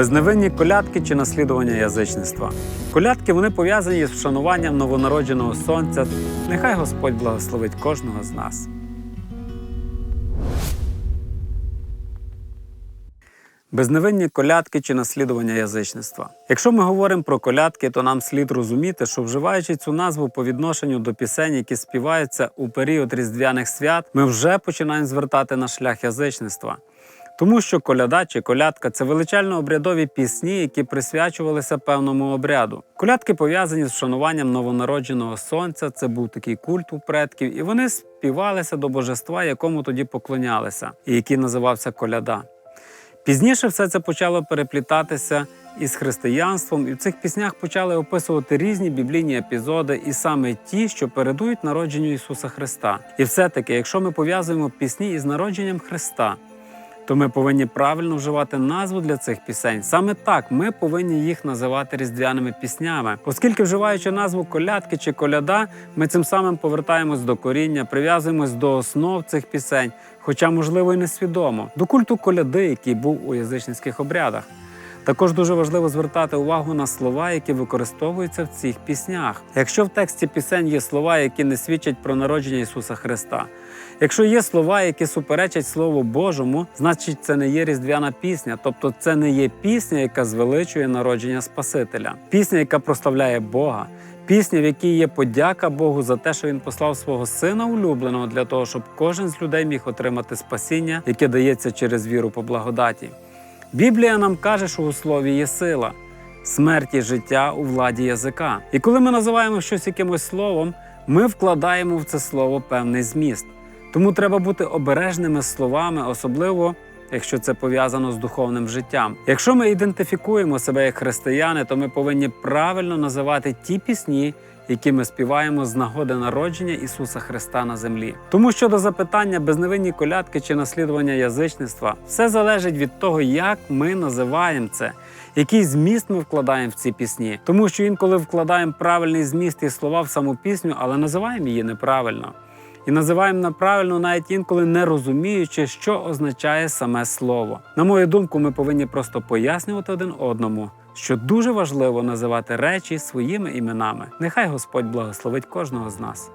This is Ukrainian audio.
Безневинні колядки чи наслідування язичництва. Колядки вони пов'язані з вшануванням новонародженого сонця. Нехай Господь благословить кожного з нас. Безневинні колядки чи наслідування язичництва. Якщо ми говоримо про колядки, то нам слід розуміти, що вживаючи цю назву по відношенню до пісень, які співаються у період різдвяних свят, ми вже починаємо звертати на шлях язичництва. Тому що коляда чи колядка це величально обрядові пісні, які присвячувалися певному обряду. Колядки пов'язані з вшануванням новонародженого сонця. Це був такий культ у предків, і вони співалися до божества, якому тоді поклонялися, і який називався коляда. Пізніше все це почало переплітатися із християнством, і в цих піснях почали описувати різні біблійні епізоди, і саме ті, що передують народженню Ісуса Христа. І все-таки, якщо ми пов'язуємо пісні із народженням Христа, то ми повинні правильно вживати назву для цих пісень. Саме так ми повинні їх називати різдвяними піснями, оскільки, вживаючи назву колядки чи коляда, ми цим самим повертаємось до коріння, прив'язуємось до основ цих пісень, хоча, можливо, і несвідомо, до культу коляди, який був у язичницьких обрядах. Також дуже важливо звертати увагу на слова, які використовуються в цих піснях. Якщо в тексті пісень є слова, які не свідчать про народження Ісуса Христа, якщо є слова, які суперечать Слову Божому, значить це не є різдвяна пісня, тобто це не є пісня, яка звеличує народження Спасителя, пісня, яка прославляє Бога. Пісня, в якій є подяка Богу за те, що він послав свого сина улюбленого для того, щоб кожен з людей міг отримати спасіння, яке дається через віру по благодаті. Біблія нам каже, що у слові є сила, смерть і життя у владі язика. І коли ми називаємо щось якимось словом, ми вкладаємо в це слово певний зміст. Тому треба бути обережними словами, особливо якщо це пов'язано з духовним життям. Якщо ми ідентифікуємо себе як християни, то ми повинні правильно називати ті пісні, які ми співаємо з нагоди народження Ісуса Христа на землі. Тому щодо запитання безневинні колядки чи наслідування язичництва, все залежить від того, як ми називаємо це. Який зміст ми вкладаємо в ці пісні, тому що інколи вкладаємо правильний зміст і слова в саму пісню, але називаємо її неправильно. І називаємо неправильно навіть інколи не розуміючи, що означає саме слово. На мою думку, ми повинні просто пояснювати один одному, що дуже важливо називати речі своїми іменами. Нехай Господь благословить кожного з нас.